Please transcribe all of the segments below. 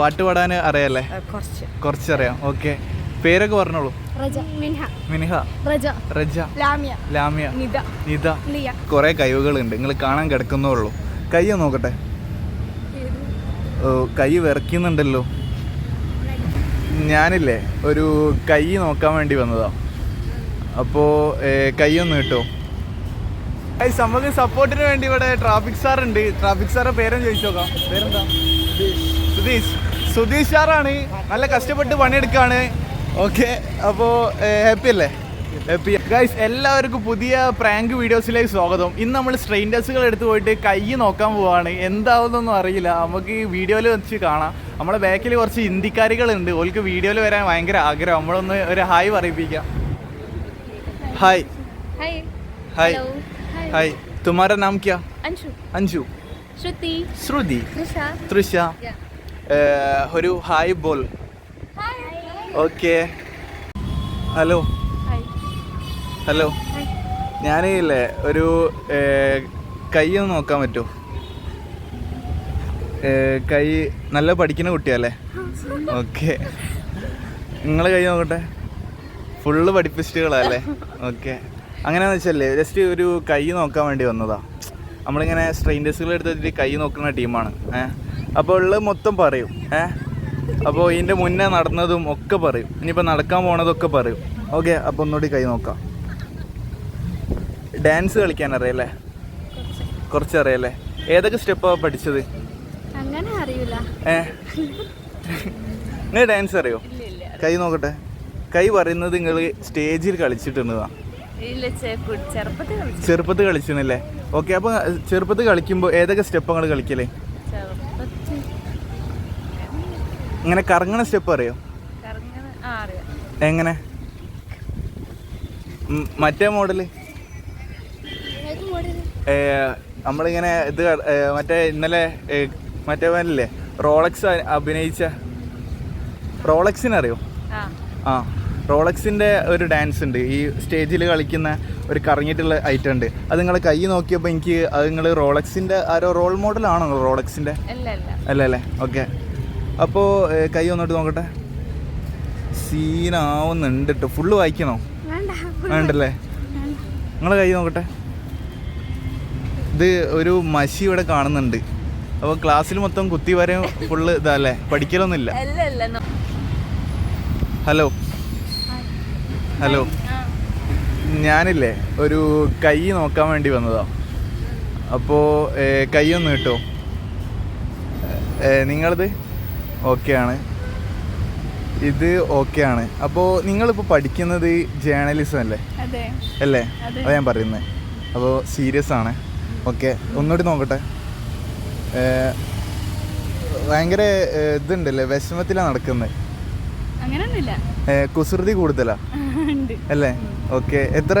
പാട്ട് പാടാൻ അറിയാല്ലേ? കുറച്ച്. കുറച്ചറിയാം. ഓക്കെ. പേരൊക്കെ പറഞ്ഞോളൂ. മിനിഹ റജ. ലാമിയ. ലാമിയ. നിത. കുറേ കഴിവുകളുണ്ട് നിങ്ങൾ കാണാൻ കിടക്കുന്നുള്ളൂ കയ്യോ കൈ നോക്കട്ടെ. ഓ കൈ വിറയ്ക്കുന്നുണ്ടല്ലോ. ഞാനില്ലേ ഒരു കൈ നോക്കാൻ വേണ്ടി വന്നതാ. അപ്പോ കൈ ഒന്ന് കിട്ടോ നമുക്ക് സപ്പോർട്ടിന് വേണ്ടി ഇവിടെ ട്രാഫിക് സാർ ഉണ്ട് ട്രാഫിക് സാറെ പേരും ചോദിച്ചു നോക്കാം. പേരെന്താ? സുധീഷ്. സുധീഷ് സാറാണ്. നല്ല കഷ്ടപ്പെട്ട് പണിയെടുക്കാണ്. ഓക്കെ അപ്പോൾ ഹാപ്പി അല്ലേ? ഹാപ്പി. ഗൈസ് എല്ലാവർക്കും പുതിയ പ്രാങ്ക് വീഡിയോസിലേക്ക് സ്വാഗതം. ഇന്ന് നമ്മൾ സ്ട്രെയിൻ ഡ്രസ്സുകൾ എടുത്തു പോയിട്ട് കൈ നോക്കാൻ പോവാണ്. എന്താവുന്നൊന്നും അറിയില്ല. നമുക്ക് ഈ വീഡിയോയിൽ വെച്ച് കാണാം. നമ്മളെ ബാക്കിൽ കുറച്ച് ഹിന്ദിക്കാരികളുണ്ട് ഓൾക്ക് വീഡിയോയിൽ വരാൻ ഭയങ്കര ആഗ്രഹം. നമ്മളൊന്ന് ഒരു ഹായ് പറയിപ്പിക്കാം. ഹായ് ഹായ് ഹായ് തുമാര നാം ക്യാ അഞ്ജു അഞ്ജു ശ്രുതി ശ്രുതി തൃഷ തൃഷ ഒരു high ball. Okay. Hello. Hello. Hello ഇല്ലേ ഒരു കൈ ഒന്ന് നോക്കാൻ പറ്റുമോ കൈ നല്ല പഠിക്കുന്ന കുട്ടിയല്ലേ? ഓക്കെ. നിങ്ങൾ കൈ നോക്കട്ടെ. ഫുള്ള് പഠിപ്പിസ്റ്റുകളല്ലേ? ഓക്കെ. അങ്ങനെയാന്ന് വെച്ചല്ലേ ജസ്റ്റ് ഒരു കൈ നോക്കാൻ വേണ്ടി വന്നതാ. നമ്മളിങ്ങനെ സ്ട്രെയിൻഡേഴ്സുകൾ എടുത്തിട്ട് കൈ നോക്കുന്ന ടീമാണ്. ഏഹ് അപ്പോൾ ഉള്ളത് മൊത്തം പറയും. ഏ? അപ്പോൾ ഇതിന്റെ മുന്നേ നടന്നതും ഒക്കെ പറയും. ഇനിയിപ്പോൾ നടക്കാൻ പോണതൊക്കെ പറയും. ഓക്കെ അപ്പോൾ ഒന്നുകൂടി കൈ നോക്കാം. ഡാൻസ് കളിക്കാൻ അറിയല്ലേ? കുറച്ച് അറിയല്ലേ? ഏതൊക്കെ സ്റ്റെപ്പാണ് പഠിച്ചത്? ഏ? നിങ്ങൾ ഡാൻസ് അറിയോ? കൈ നോക്കട്ടെ. കൈ പറയുന്നത് നിങ്ങൾ സ്റ്റേജിൽ കളിച്ചിട്ടുണ്ടതാ ചെറുപ്പത്തിൽ കളിച്ചു. ചെറുപ്പത്ത് കളിച്ചിരുന്നില്ലേ? ഓക്കെ അപ്പോൾ ചെറുപ്പത്ത് കളിക്കുമ്പോൾ ഏതൊക്കെ സ്റ്റെപ്പ് നിങ്ങൾ കളിക്കലേ ചെറുപ്പത്തിൽ ഇങ്ങനെ കറങ്ങണ സ്റ്റെപ്പ് അറിയോ? എങ്ങനെ? മറ്റേ മോഡൽ? നമ്മളിങ്ങനെ ഇത് മറ്റേ ഇന്നലെ മറ്റേ മോഡലില്ലേ? റോളക്സ് അഭിനയിച്ച? റോളക്സിന് അറിയോ ആ റോളക്സിന്റെ ഒരു ഡാൻസ് ഉണ്ട്. ഈ സ്റ്റേജിൽ കളിക്കുന്ന ഒരു കറങ്ങിയിട്ടുള്ള ഐറ്റം ഉണ്ട്. അത് നിങ്ങൾ കൈ നോക്കിയപ്പോൾ എനിക്ക് അത് നിങ്ങൾ റോളക്സിന്റെ ആരോ റോൾ മോഡൽ ആണോ റോളക്സിന്റെ അല്ല അല്ലേ. ഓക്കെ. അപ്പോൾ കൈ ഒന്നോട്ട് നോക്കട്ടെ. സീനാവുന്നുണ്ട് കേട്ടോ ഫുള്ള് വായിക്കണോ? വേണ്ട വേണ്ടല്ലേ? നിങ്ങളെ കൈ നോക്കട്ടെ. ഇത് ഒരു മഷി ഇവിടെ കാണുന്നുണ്ട്. അപ്പോൾ ക്ലാസ്സിൽ മൊത്തം കുത്തി വരെയും ഫുള്ള് ഇതല്ലേ? പഠിക്കലൊന്നുമില്ല. ഹലോ. ഹലോ. ഞാനില്ലേ ഒരു കൈ നോക്കാൻ വേണ്ടി വന്നതാ. അപ്പോൾ കൈ ഒന്ന് കിട്ടോ നിങ്ങളത്? ഓക്കെ ആണ് ഇത് ഓക്കെ ആണ് അപ്പോൾ നിങ്ങളിപ്പോൾ പഠിക്കുന്നത് ജേർണലിസം അല്ലേ? അല്ലേ? അതെ. ഞാൻ പറയുന്നത് അപ്പോൾ സീരിയസ് ആണ്. ഓക്കെ. ഒന്നുകൂടി നോക്കട്ടെ. ഭയങ്കര ഇതുണ്ടല്ലേ? വിഷമത്തിലാണ് നടക്കുന്നത് കുസൃതി കൂടുതലാ? അല്ലേ? ഓക്കെ. എത്ര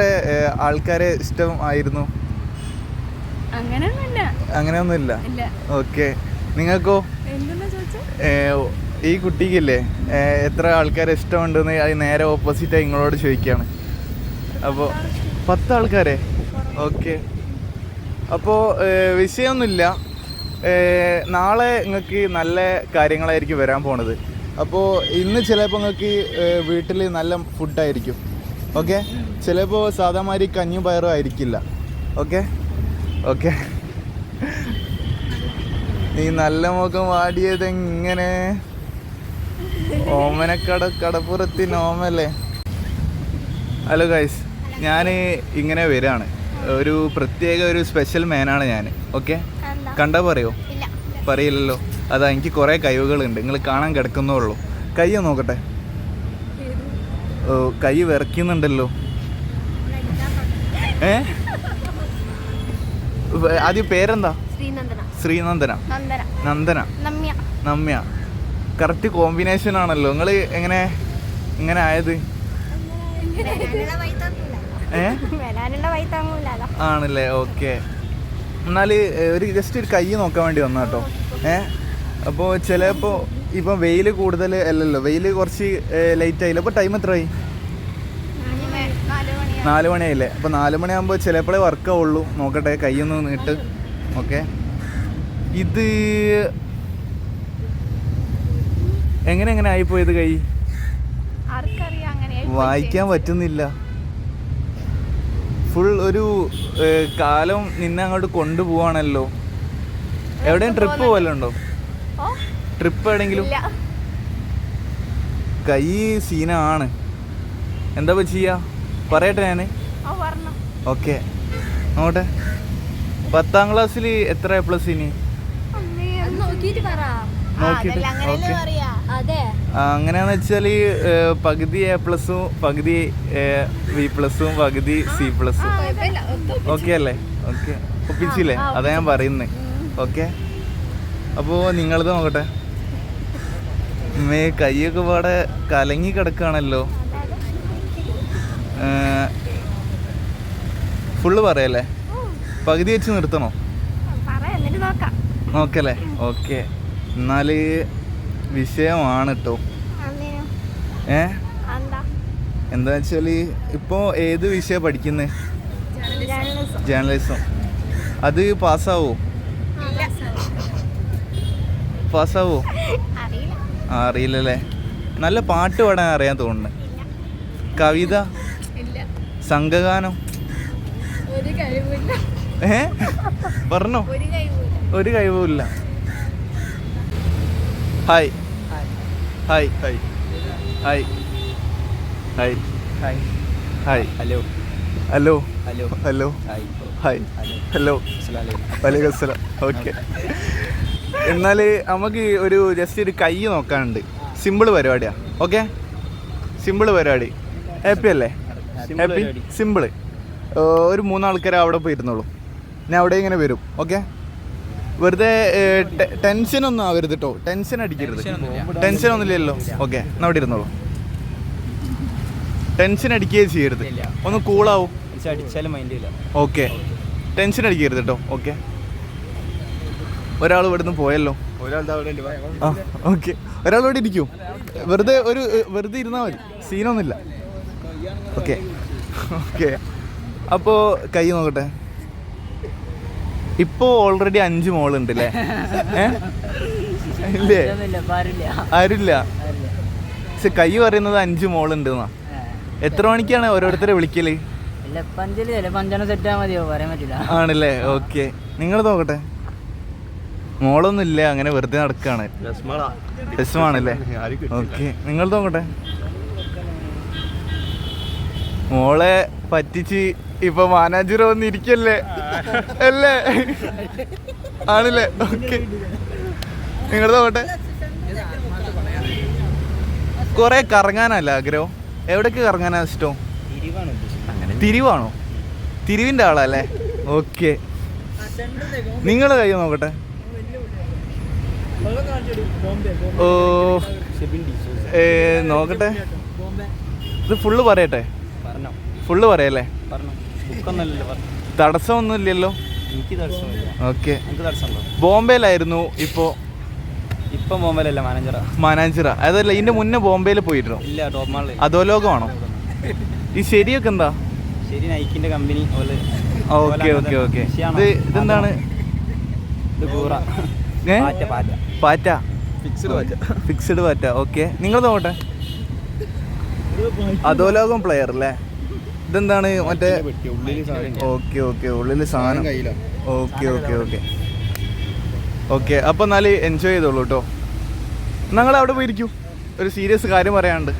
ആൾക്കാരെ ഇഷ്ടം ആയിരുന്നു? അങ്ങനെയൊന്നുമില്ല? ഇല്ല. ഓക്കെ. നിങ്ങൾക്കോ? ഈ കുട്ടിക്കില്ലേ എത്ര ആൾക്കാരെ ഇഷ്ടമുണ്ടെന്ന് അത് നേരെ ഓപ്പോസിറ്റായി നിങ്ങളോട് ചോദിക്കുകയാണ് അപ്പോൾ പത്ത് ആൾക്കാരെ ഓക്കെ. അപ്പോൾ വിഷയമൊന്നുമില്ല. നാളെ നിങ്ങൾക്ക് നല്ല കാര്യങ്ങളായിരിക്കും വരാൻ പോണത്. അപ്പോൾ ഇന്ന് ചിലപ്പോൾ നിങ്ങൾക്ക് വീട്ടിൽ നല്ല ഫുഡായിരിക്കും. ഓക്കെ? ചിലപ്പോൾ സാധാമാതിരി കഞ്ഞും പയറും ആയിരിക്കില്ല. ഓക്കെ? ഓക്കെ. നീ നല്ല മുഖം വാടിയത് എങ്ങനെ ഓമനക്കട കടപ്പുറത്തിന് ഓമല്ലേ ഹലോ ഗൈസ് ഞാൻ ഇങ്ങനെ വരികയാണ് ഒരു പ്രത്യേക ഒരു സ്പെഷ്യൽ മാനാണ് ഞാൻ ഓക്കെ കണ്ടാ പറയോ? പറയില്ലല്ലോ. അതാ എനിക്ക് കുറേ കഴിവുകളുണ്ട് നിങ്ങൾ കാണാൻ കിടക്കുന്നേ ഉള്ളൂ കൈ നോക്കട്ടെ? ഓ കൈ വിറയ്ക്കുന്നുണ്ടല്ലോ. ഏ? ആദ്യം പേരെന്താ? ശ്രീനന്ദന. ശ്രീനന്ദന. നന്ദന. നന്ദന. നമ്യ. നമ്മ്യ കറക്റ്റ് കോമ്പിനേഷൻ ആണല്ലോ. നിങ്ങൾ എങ്ങനെ എങ്ങനെ ആയത്? ആണല്ലേ. ഓക്കെ. എന്നാൽ ഒരു ജസ്റ്റ് ഒരു കൈ നോക്കാൻ വേണ്ടി വന്ന കേട്ടോ ഏ? അപ്പോൾ ചിലപ്പോൾ ഇപ്പം വെയിൽ കൂടുതൽ അല്ലല്ലോ. വെയിൽ കുറച്ച് ലേറ്റ് ആയില്ല? അപ്പോൾ ടൈം എത്രയായി നാല് മണിയായില്ലേ? അപ്പോൾ നാല് മണിയാകുമ്പോൾ ചിലപ്പോഴേ വർക്കാവുള്ളൂ നോക്കട്ടെ കൈയൊന്ന് നീട്ട്. ഓക്കെ. ഇത് എങ്ങനെ എങ്ങനെ ആയിപ്പോയത് കൈ? വായിക്കാൻ പറ്റുന്നില്ല. ഫുൾ ഒരു കാലം നിന്നെ അങ്ങോട്ട് കൊണ്ടുപോവാണല്ലോ. എവിടെയും ട്രിപ്പ് പോലുണ്ടോ ട്രിപ്പ് എവിടെങ്കിലും കൈ സീനാണ്. എന്താ ചെയ്യാ? പറയട്ടെ ഞാൻ ഓക്കെ. നോട്ടെ പത്താം ക്ലാസ്സിൽ എത്ര എ പ്ലസ് ഇനി? അങ്ങനെയാന്ന് വെച്ചാൽ പകുതി എ പ്ലസും പകുതി ബി പ്ലസും പകുതി സി പ്ലസും ഓക്കെ അല്ലേ? ഓക്കെ. ഒപ്പിച്ചില്ലേ? അതാ ഞാൻ പറയുന്നത് ഓക്കെ. അപ്പോ നിങ്ങളത് നോക്കട്ടെ. മേ കൈയൊക്കെ പാടെ കലങ്ങി കിടക്കുകയാണല്ലോ ഫുള്ള് പറയല്ലേ? പകുതി വെച്ച് നിർത്തണോ? നോക്കല്ലേ? ഓക്കെ. എന്നാൽ വിഷയമാണ് കേട്ടോ ഏ? എന്താ വെച്ചാൽ വെച്ചാൽ ഇപ്പോൾ ഏത് വിഷയ പഠിക്കുന്നേ? ജേർണലിസം അത് പാസ്സാവോ? പാസ്സാവോ. ആ അറിയില്ലല്ലേ? നല്ല പാട്ട് പാടാൻ അറിയാൻ തോന്നുന്നു. കവിത? സംഘഗാനം? ഒരു കഴിവില്ല ഏ? പറഞ്ഞോ. ഒരു കഴിവില്ല കഴിവുമില്ല. Hi hi hi hi hi hi hi hello hello hello hello hi hi hello വലൈക്കും അസ്സലാം. ഓക്കെ എന്നാൽ നമുക്ക് ഒരു ജസ്റ്റ് ഒരു കൈ നോക്കാനുണ്ട്. സിമ്പിൾ പരിപാടിയാ. ഓക്കെ സിമ്പിൾ പരിപാടി. ഹാപ്പി അല്ലേ? ഹാപ്പി. സിമ്പിൾ ഒരു മൂന്നാൾക്കാരെ അവിടെ പോയിരുന്നുള്ളൂ. ഞാൻ അവിടെ ഇങ്ങനെ വരും ഓക്കെ വെറുതെ ടെൻഷൻ ഒന്നും ആവരുത് കേട്ടോ ടെൻഷൻ അടിക്കരുത്. ടെൻഷൻ ഒന്നുമില്ലല്ലോ ഓക്കെ എന്നാ അവിടെ ഇരുന്നോളൂ. ടെൻഷൻ അടിക്കുകയേ ചെയ്യരുത്. ഒന്ന് കൂളാവും അടിച്ചാലും മൈൻഡ് ഇല്ല. ഓക്കെ ടെൻഷൻ അടിക്കരുത് കേട്ടോ ഓക്കെ ഒരാൾ ഇവിടുന്ന് പോയല്ലോ. ആ ഓക്കെ ഒരാൾ ഇവിടെ ഇരിക്കും. വെറുതെ ഒരു വെറുതെ ഇരുന്നാൽ മതി. സീനൊന്നുമില്ല ഓക്കെ ഓക്കെ അപ്പോൾ കൈ നോക്കട്ടെ. ഇപ്പോൾ ഓൾറെഡി അഞ്ച് ഉണ്ട് അല്ലേ ഇല്ലേ? ആരുമില്ല പക്ഷെ കൈ പറയുന്നത് അഞ്ച് മോളുണ്ട് എന്നാ എത്ര മണിക്കാണ് ഓരോരുത്തരെ വിളിക്കൽ? ആണല്ലേ? ഓക്കെ. നിങ്ങൾ നോക്കട്ടെ. മോളൊന്നും ഇല്ല അങ്ങനെ വെറുതെ നടക്കാണ്. രസമാണല്ലേ ഓക്കെ. നിങ്ങൾ നോക്കട്ടെ. മോളെ പറ്റിച്ച് ഇപ്പൊ മാനേജർ വന്നിരിക്കല്ലേ? അല്ലേ? ആണല്ലേ? ഓക്കെ. നിങ്ങൾ നോക്കട്ടെ. കുറെ കറങ്ങാനല്ല ആഗ്രഹം? എവിടേക്ക് കറങ്ങാനാ ഇഷ്ടം? തിരുവാണോ? തിരിവിന്റെ ആളല്ലേ? ഓക്കെ. നിങ്ങളെ കൈ നോക്കട്ടെ. ഓ ഏ, നോക്കട്ടെ. ഇത് ഫുള്ള് പറയട്ടെ. ഫുള്ള് പറയല്ലേ? തടസ്സമൊന്നും ഇല്ലല്ലോ ഓക്കെ. ബോംബെയിലായിരുന്നു ഇപ്പോ? ഇപ്പം ബോംബെയിലല്ല മാനേജറാ. മാനാഞ്ചിറ അതല്ല ഇതിന്റെ മുന്നേ ബോംബെയിൽ പോയിരുന്നു ഇല്ല ടോപ്പ് മാളിൽ അധോലോകമാണോ? ഈ ശരിയൊക്കെ എന്താ? ശരി നൈക്കിന്റെ കമ്പനി ഓക്കെ ഓക്കെ ഓക്കെ. ഇത് ഇതെന്താണ്? ഇത് കൂറ. ഏ? പാറ്റ പാറ്റ. പാറ്റ? ഫിക്സ്ഡ് പാറ്റ. ഓക്കെ. നിങ്ങൾ നോക്കട്ടെ. അധോലോകം പ്ലെയർ അല്ലേ ഇതെന്താണ് മറ്റേ? Okay okay. ഉള്ളിൽ സാധനം ഓക്കെ ഓക്കെ ഓക്കെ. ഓക്കെ അപ്പോൾ എന്നാൽ എൻജോയ് ചെയ്തോളൂ കേട്ടോ നിങ്ങൾ അവിടെ പോയിരിക്കൂ. ഒരു സീരിയസ് കാര്യം പറയാണ്ട്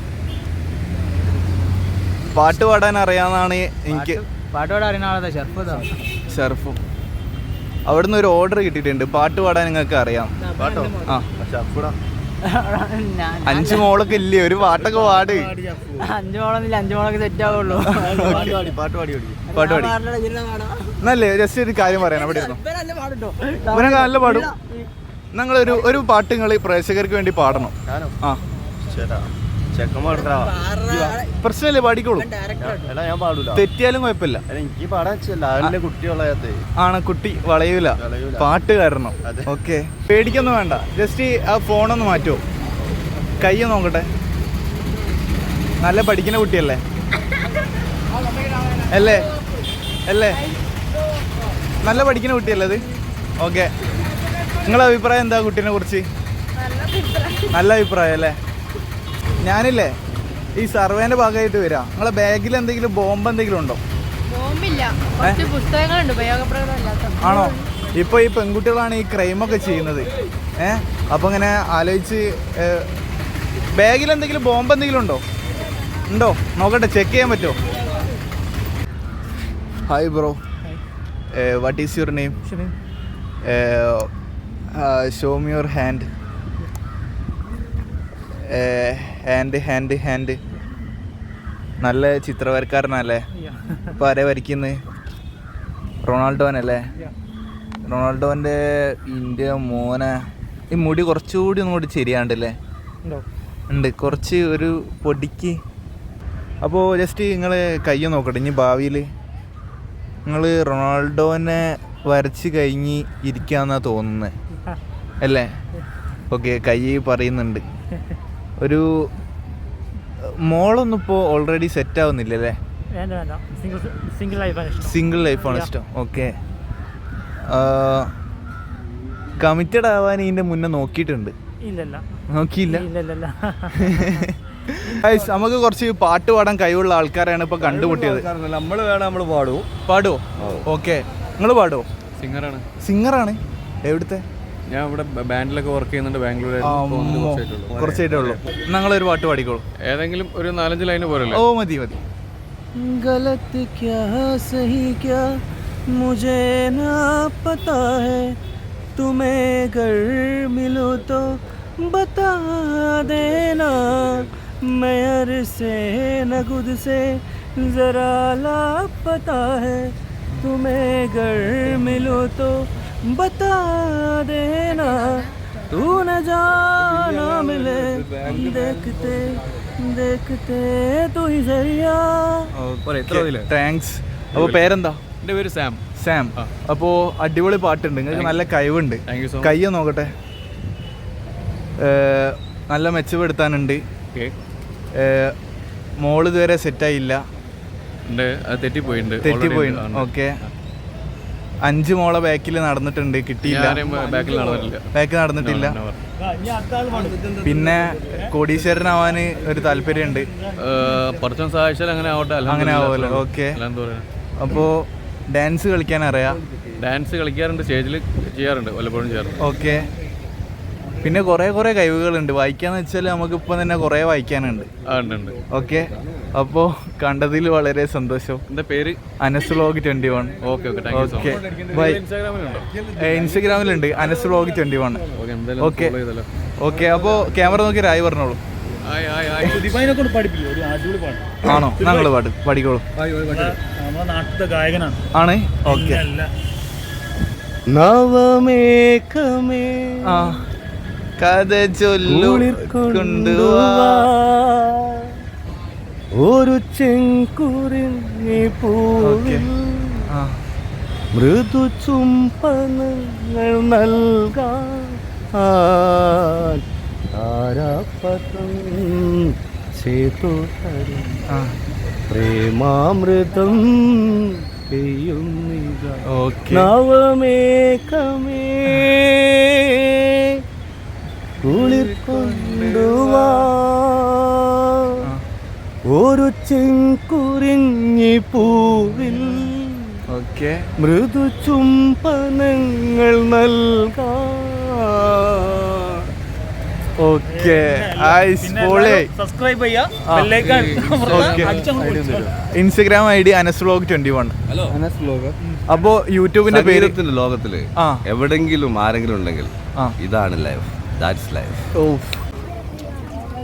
പാട്ട് പാടാൻ അറിയാന്നാണ് എനിക്ക് അറിയുന്ന ഷർഫ് ഷർഫും. അവിടുന്ന് ഒരു ഓർഡർ കിട്ടിയിട്ടുണ്ട്. പാട്ട് പാടാൻ നിങ്ങൾക്ക് അറിയാം. പാട്ടോ ആ. ഞാൻ അഞ്ച് മോളൊക്കെ ഇല്ലേ? ഒരു പാട്ടൊക്കെ പാട്. അഞ്ചു മോളൊന്നില്ല? അഞ്ചു മോളൊക്കെ സെറ്റ് ആവുള്ളൂ. പാട്ട് പാടി. എന്നല്ലേ ജസ്റ്റ് ഒരു കാര്യം പറയാൻ അവിടെ ഇരുന്നു? ഇവനൊക്കെ നല്ല പാടും. ഞങ്ങളൊരു ഒരു പാട്ട് നിങ്ങൾ പ്രേക്ഷകർക്ക് വേണ്ടി പാടണം. ആ. പ്രശ്നമില്ലേ? പാടിക്കോളൂ. ഞാൻ പാടൂല. തെറ്റിയാലും കുഴപ്പമില്ല. എനിക്ക് പാടാൻ വളയാത്ത ആണ് കുട്ടി വളയൂല. പാട്ട് കാരണം. ഓക്കെ. പേടിക്കൊന്നും വേണ്ട. ജസ്റ്റ് ആ ഫോണൊന്ന് മാറ്റുമോ കൈ നോക്കട്ടെ. നല്ല പഠിക്കുന്ന കുട്ടിയല്ലേ? അല്ലേ? അല്ലേ? നല്ല പഠിക്കുന്ന കുട്ടിയല്ലേ അത്? ഓക്കെ. നിങ്ങളെ അഭിപ്രായം എന്താ കുട്ടീനെ കുറിച്ച്? നല്ല നല്ല അഭിപ്രായം അല്ലേ? ഞാനില്ലേ ഈ സർവേന്റെ ഭാഗമായിട്ട് വരാം. നിങ്ങളെ ബാഗിൽ എന്തെങ്കിലും ബോംബ് എന്തെങ്കിലും ഉണ്ടോ? ബോംബില്ല. കുറച്ച് പുസ്തകങ്ങളുണ്ട് ഉപയോഗപ്രദമല്ലാത്ത ആണോ? ഇപ്പൊ ഈ പെൺകുട്ടികളാണ് ഈ ക്രൈമൊക്കെ ചെയ്യുന്നത്. ഏ? അപ്പൊ ഇങ്ങനെ ആലോചിച്ച് ബാഗിൽ എന്തെങ്കിലും ബോംബ് എന്തെങ്കിലും ഉണ്ടോ? ഉണ്ടോ? നോക്കട്ടെ ചെക്ക് ചെയ്യാൻ പറ്റുമോ? Hi bro what is your name show me your hand hand hand hand നല്ല ചിത്രവരക്കാരനല്ലേ? ഇപ്പം ആരെ വരയ്ക്കുന്നത് റൊണാൾഡോനല്ലേ? റൊണാൾഡോന്റെ ഇന്ത്യ മോന. ഈ മുടി കുറച്ചുകൂടി ഒന്നുകൂടി ശരിയാണ്ടല്ലേ ഉണ്ട്? കുറച്ച് ഒരു പൊടിക്ക്. അപ്പോൾ ജസ്റ്റ് നിങ്ങൾ കയ്യ നോക്കട്ടെ. ഇനി ഭാവിയിൽ നിങ്ങൾ റൊണാൾഡോനെ വരച്ച് കഴിഞ്ഞ് ഇരിക്കാന്നാ തോന്നുന്നത് അല്ലേ? ഓക്കെ കൈ പറയുന്നുണ്ട്. ഒരു മോളൊന്നും ഇപ്പോ ഓൾറെഡി സെറ്റ് ആവുന്നില്ല അല്ലേ? വേണ്ട സിംഗിൾ സിംഗിൾ ലൈഫാണ് ഇഷ്ടം. ഓക്കെ കമ്മിറ്റഡ് ആവാൻ ഇതിന്റെ മുന്നേ നോക്കിയിട്ടുണ്ട്. ഇല്ലല്ല. നോക്കിയില്ല? നമുക്ക് കുറച്ച് പാട്ട് പാടാൻ കഴിവുള്ള ആൾക്കാരാണ് ഇപ്പൊ കണ്ടുമുട്ടിയത്. നമ്മൾ വേണം നമ്മൾ പാടുവോ? പാടുവോ ഓക്കെ നിങ്ങൾ പാടുവോ? സിംഗറാണ് സിംഗറാണ് എവിടുത്തെ? ഞാൻ ഇവിടെ ബാൻഡിലൊക്കെ വർക്ക് ചെയ്യുന്നുണ്ട് ബാംഗ്ലൂർ ആ, മോ. കുറച്ചായിട്ടേ ഉള്ളൂ ഞങ്ങളൊരു പാട്ട് പാടിക്കോളൂ ഏതെങ്കിലും ഒരു നാലഞ്ച് ലൈന് പോരല്ലേ ഓ മതി മതി गलत क्या सही क्या मुझे ना पता है तुम्हें घर मिलो तो बता देना मैं अर से न खुद से जरा लापता है तुम्हें घर मिलो तो बता देना तू न जाना मिले देखते देखते तू ही जरिया താങ്ക്സ് അപ്പോൾ പേരെന്താ എൻ്റെ പേര് സാം സാം അപ്പോൾ അടിപൊളി പാട്ടുണ്ട് നിങ്ങൾക്ക് നല്ല കഴിവുണ്ട് താങ്ക് യു സോ കയ്യ നോക്കട്ടെ ഏ, നല്ല മെച്ചപ്പെടുത്താനുണ്ട് ഓക്കെ ഏ, മോള് ഇതുവരെ സെറ്റായില്ല ഉണ്ട് അത് തെറ്റിപ്പോയിട്ടുണ്ട് തെറ്റിപ്പോയി ഓക്കെ അഞ്ച് മോളെ ബാക്കിൽ നടന്നിട്ടുണ്ട്. കിട്ടിയില്ല. ബാക്കിൽ നടന്നിട്ടില്ല. പിന്നെ കോടീശ്വരനാവാന് ഒരു താല്പര്യമുണ്ട്. അങ്ങനെ ആവട്ടെ. അങ്ങനെ ആവുമല്ലോ. ഓക്കെ അപ്പോ ഡാൻസ് കളിക്കാൻ അറിയാം? ഡാൻസ് കളിക്കാറുണ്ട്. സ്റ്റേജിൽ ചെയ്യാറുണ്ട്. വല്ലപ്പോഴും ചെയ്യാറുണ്ട്. ഓക്കെ പിന്നെ കുറേ കുറേ കഴിവുകളുണ്ട്. വായിക്കാന്ന് നമുക്ക് നമുക്കിപ്പോൾ തന്നെ കുറേ വായിക്കാനുണ്ട്. ഓക്കെ? അപ്പോൾ കണ്ടതിൽ വളരെ സന്തോഷം. എന്റെ പേര്? Anas vlog twenty one. Okay so bye. ഇൻസ്റ്റഗ്രാമിലുണ്ട്. Anas vlog twenty one. Okay okay. അപ്പോ അപ്പോൾ ക്യാമറ നോക്കി രായി പറഞ്ഞോളൂ. ആയി ആയി ആയി. ദിബായിനെ കൊണ്ട് ഒരു അടിപൊളി പാട്ട്. ആണോ? ഞങ്ങൾ പാട്ട്. പഠിക്കോളൂ ആണ്? ഓക്കെ. അല്ല നവമേഘമേ. ആ. കഥ ചൊല്ലു. കൊണ്ടുവാ. ഒരു ചെങ്കുറിഞ്ഞി പൂവിൽ മൃദു ചുംബനങ്ങൾ നൽകാൻ താരാപഥം ചെയ്തു തരും. പ്രേമാമൃതം പെയ്യുന്നിത. ഓക്കെ. ചെങ്കുറിഞ്ഞി പൂവിൽ ഓക്കെ. മൃദു ചുംബനങ്ങൾ നൽകാ okay. Subscribe Instagram I D Anas vlog twenty one. അപ്പോൾ യൂട്യൂബിന്റെ പേര് ലോകത്തിൽ എവിടെങ്കിലും ആരെങ്കിലും ഉണ്ടെങ്കിൽ ഇതാണ് life. That's life. Oh.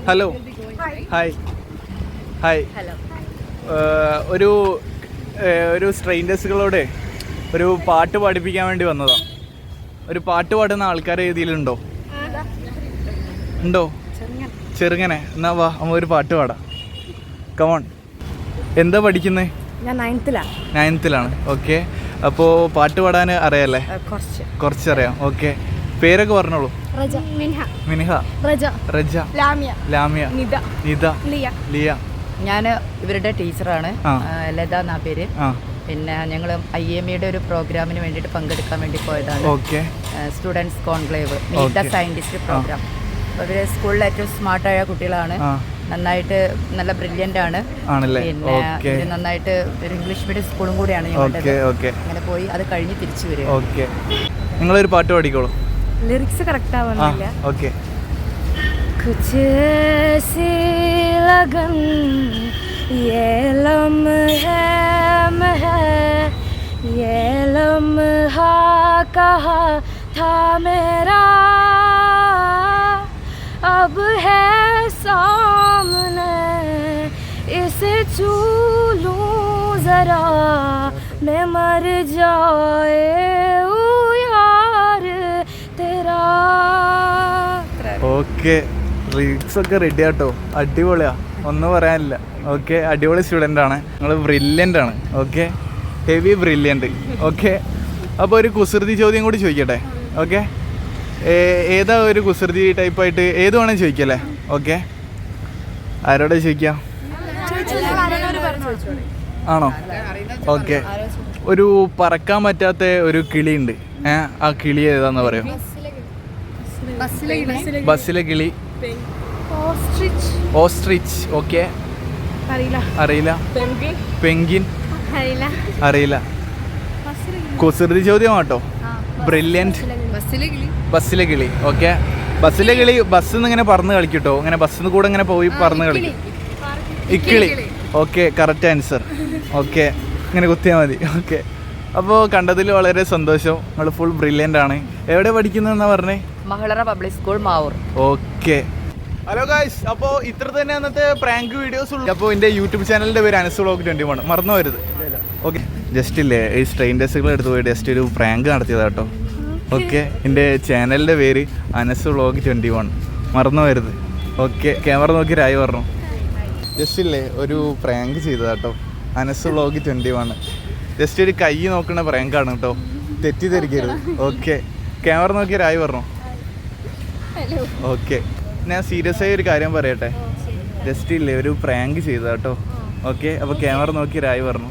Hello. Hi hi ഒരു ഏഹ്, ഒരു സ്ട്രെയിൻഡേഴ്സുകളോട് ഒരു പാട്ട് പഠിപ്പിക്കാൻ വേണ്ടി വന്നതാ. ഒരു പാട്ട് പാടുന്ന ആൾക്കാരെ രീതിയിലുണ്ടോ ഉണ്ടോ? ചെറുങ്ങനെ. എന്നാ വാ അമ്മ ഒരു പാട്ട് പാടാം. കമോൺ എന്താ പഠിക്കുന്നത് ഞാൻ നയൻത്തിലാണ് നയൻത്തിലാണ് ഓക്കെ അപ്പോൾ പാട്ട് പാടാൻ അറിയാല്ലേ? കുറച്ച്. കുറച്ചറിയാം. ഓക്കെ പേരൊക്കെ പറഞ്ഞോളൂ. മിൻഹ. മിനിഹ റജ. റജ. ലാമിയ. ലാമിയ. നിത. ലിയ. ലിയ. ഞാൻ ഇവരുടെ ടീച്ചറാണ്. ലത എന്നാ പേര്. പിന്നെ ഞങ്ങൾ ഐ എം ഇയുടെ ഒരു പ്രോഗ്രാമിന് വേണ്ടിയിട്ട് പങ്കെടുക്കാൻ വേണ്ടി പോയതാണ്. Okay. Students conclave meet the. Scientist programme. ഇവർ സ്കൂളിൽ ഏറ്റവും സ്മാർട്ടായ കുട്ടികളാണ്. നന്നായിട്ട് നല്ല ബ്രില്യന്റ് ആണ്. പിന്നെ ഓക്കെ. നന്നായിട്ട് ഒരു ഇംഗ്ലീഷ് മീഡിയം സ്കൂളും കൂടിയാണ് ഞങ്ങളുടെ ഓക്കെ ഓക്കെ. അങ്ങനെ പോയി അത് കഴിഞ്ഞ് തിരിച്ചു വരും ഓക്കെ. നിങ്ങളൊരു പാട്ട് പാടിക്കോളൂ. ലിറിക്സ് കറക്റ്റ് ആവണമില്ല ആവുന്നില്ല ഓക്കെ. कुछ ऐसी लगन, ये लम है है, ये हा कहा था मेरा अब है सामने, इसे छू लूँ ज़रा, मैं मर जाए यार तेरा ओके okay. റിക്സ് ഒക്കെ റെഡി ആട്ടോ. അടിപൊളിയാ. ഒന്നും പറയാനില്ല. ഓക്കെ അടിപൊളി സ്റ്റുഡന്റ് ആണ്. നിങ്ങൾ ബ്രില്യന്റ് ആണ്. ഓക്കെ ഹെവി ബ്രില്യന്റ് ഓക്കെ അപ്പോൾ ഒരു കുസൃതി ചോദ്യം കൂടി ചോദിക്കട്ടെ? ഓക്കെ ഏതാ ഒരു കുസൃതി ടൈപ്പായിട്ട് ഏത് വേണേൽ ചോദിക്കല്ലേ? ഓക്കെ ആരോടെ ചോദിക്കാം? ആണോ? ഓക്കെ ഒരു പറക്കാൻ പറ്റാത്ത ഒരു കിളിയുണ്ട്. ഏഹ് ആ കിളി ഏതാന്ന് പറയോ? ബസ്സിലെ കിളി. ഓസ്ട്രിച്ച് ഓസ്ട്രിച്ച് ഓക്കെ അറിയില്ല അറിയില്ല പെങ്കിൻ അറിയില്ല അറിയില്ല കുസൃതി ചോദ്യമാട്ടോ ബ്രില്യന്റ് ബസ്സിലെ കിളി ബസ്സിലെ കിളി ഓക്കെ ബസ്സിലെ കിളി ബസ്സിൽ നിന്ന് ഇങ്ങനെ പറന്ന് കളിക്കട്ടോ ഇങ്ങനെ ബസ്സിൽ നിന്ന് കൂടെ ഇങ്ങനെ പോയി പറന്ന് കളിക്കും. ഇക്കിളി. ഓക്കെ കറക്റ്റ് ആൻസർ ഓക്കെ ഇങ്ങനെ കുത്തിയാൽ മതി. ഓക്കെ അപ്പോൾ കണ്ടതിൽ വളരെ സന്തോഷം. നിങ്ങൾ ഫുൾ ബ്രില്യന്റ് ആണ്. എവിടെ പഠിക്കുന്നതെന്നാണ് പറഞ്ഞേ? മഹിളറ public school Mavoor. Okay. Hello guys അപ്പോ ഇത്ര തന്നെ അന്നത്തെ പ്രാങ്ക് വീഡിയോസ് ഉള്ളു. അപ്പോൾ എന്റെ യൂട്യൂബ് ചാനലിന്റെ പേര് അനസ് വ്ളോഗ് ട്വന്റി വൺ. മറന്നു വരുത് ഓക്കെ. ജസ്റ്റ് ഇല്ലേ ഈ സ്ട്രെയിൻ ടെസ്റ്റുകൾ എടുത്ത് പോയി ജസ്റ്റ് ഒരു പ്രാങ്ക് നടത്തിയതാ കേട്ടോ. ഓക്കെ എന്റെ ചാനലിന്റെ പേര് അനസ് വ്ളോഗ് ട്വന്റി വൺ. മറന്നു വരുത് ഓക്കെ ക്യാമറ നോക്കി രായി പറഞ്ഞു. ജസ്റ്റ് ഇല്ലേ ഒരു പ്രാങ്ക് ചെയ്തതാ കേട്ടോ. Anas vlog twenty one. Just ഒരു കൈ നോക്കുന്ന പ്രാങ്കാണ് കേട്ടോ. തെറ്റിദ്ധരിക്കരുത്. ഓക്കെ ക്യാമറ നോക്കി രായി പറഞ്ഞു. ഓക്കെ. ഞാൻ സീരിയസ് ആയ ഒരു കാര്യം പറയട്ടെ? ജസ്റ്റ് ഇല്ലേ ഒരു പ്രാങ്ക് ചെയ്ത കേട്ടോ ഓക്കെ അപ്പൊ ക്യാമറ നോക്കി രായി പറഞ്ഞു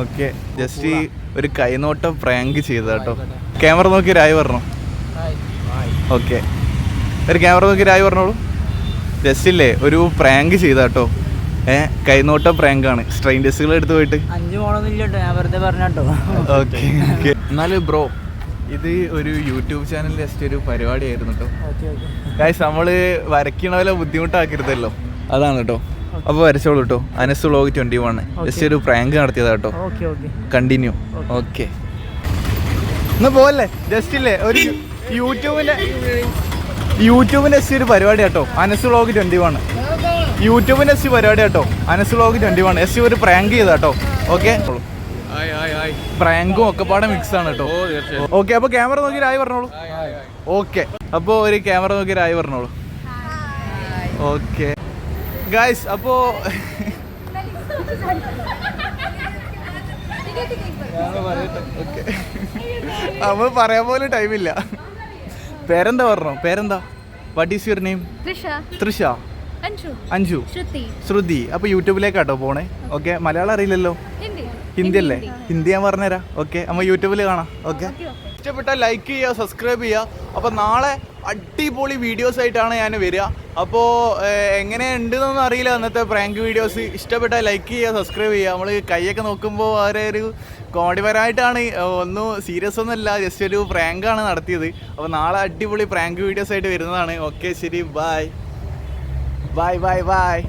ഓക്കെ ജസ്റ്റ് ഈ ഒരു കൈനോട്ടം പ്രാങ്ക് ചെയ്ത കേട്ടോ ക്യാമറ നോക്കി രായി പറഞ്ഞു ഓക്കെ. ഒരു ക്യാമറ നോക്കി രായി പറഞ്ഞോളൂ ജസ്റ്റ് ഇല്ലേ ഒരു പ്രാങ്ക് ചെയ്ത കേട്ടോ ഏ കൈനോട്ടം പ്രാങ്കാണ് സ്ട്രെയിൻ ടെസ്റ്റുകൾ എടുത്തു പോയിട്ട്. അഞ്ചു കേട്ടോ ഞാൻ വെറുതെ പറഞ്ഞോ ഓക്കെ ഓക്കെ. എന്നാലും ബ്രോ ഇത് ഒരു യൂട്യൂബ് ചാനൽ ജസ്റ്റ് ഒരു പരിപാടിയായിരുന്നു കേട്ടോ ഓക്കെ ഓക്കെ. ഗായ്സ് നമ്മൾ വരയ്ക്കണ പോലെ ബുദ്ധിമുട്ടാക്കരുതല്ലോ. അതാണ് കേട്ടോ അപ്പോൾ വരച്ചോളൂ കേട്ടോ Anas vlog twenty one just ഒരു പ്രാങ്ക് നടത്തിയതാ കേട്ടോ ഓക്കെ ഓക്കെ. Continue okay. എന്നാ പോവല്ലേ? ജസ്റ്റ് ഇല്ലേ? ഒരു യൂട്യൂബിന്റെ യൂട്യൂബിന്റെ ജസ്റ്റ് ഒരു പരിപാടി കേട്ടോ അനസ് വ്ലോഗ് ട്വന്റി വൺ യൂട്യൂബിന്റെ ജസ്റ്റ് പരിപാടി കേട്ടോ Anas vlog twenty one just ഒരു പ്രാങ്ക് ചെയ്താ കേട്ടോ ഓക്കെ? പ്രാങ്കും ഒക്കെ പാടെ മിക്സ് ആണ് കേട്ടോ ഓക്കെ അപ്പൊ ക്യാമറ നോക്കി രായി പറഞ്ഞോളൂ. ഓക്കെ അപ്പോൾ ഒരു ക്യാമറ നോക്കി രായി പറഞ്ഞോളൂ. ഓക്കെ ഗായ്സ് അപ്പോ ഓക്കെ നമ്മൾ പറയാൻ പോലും ടൈമില്ല പേരെന്താ പറഞ്ഞോ? പേരെന്താ? What is your name Trisha. Anju. Shruthi. Shruthi. അപ്പോൾ യൂട്യൂബിലേക്കാട്ടോ പോണേ. ഓക്കെ മലയാളം അറിയില്ലല്ലോ. ഹിന്ദി അല്ലേ ഹിന്ദി ഞാൻ പറഞ്ഞുതരാം. ഓക്കെ നമ്മൾ യൂട്യൂബിൽ കാണാം. ഓക്കെ ഇഷ്ടപ്പെട്ടാൽ ലൈക്ക് ചെയ്യുക സബ്സ്ക്രൈബ് ചെയ്യുക. അപ്പോൾ നാളെ അടിപൊളി വീഡിയോസ് ആയിട്ടാണ് ഞാൻ വരിക. അപ്പോൾ എങ്ങനെ ഉണ്ടെന്നൊന്നും അറിയില്ല. അന്നത്തെ പ്രാങ്ക് വീഡിയോസ് ഇഷ്ടപ്പെട്ടാൽ ലൈക്ക് ചെയ്യുക സബ്സ്ക്രൈബ് ചെയ്യുക. നമ്മൾ കൈയൊക്കെ നോക്കുമ്പോൾ വളരെ ഒരു കോമഡി പരമായിട്ടാണ് ഒന്നും സീരിയസ് ഒന്നുമല്ല ജസ്റ്റ് ഒരു പ്രാങ്കാണ് നടത്തിയത്. അപ്പോൾ നാളെ അടിപൊളി പ്രാങ്ക് വീഡിയോസ് ആയിട്ട് വരുന്നതാണ്. ഓക്കെ ശരി ബായ് ബായ് ബായ് ബായ്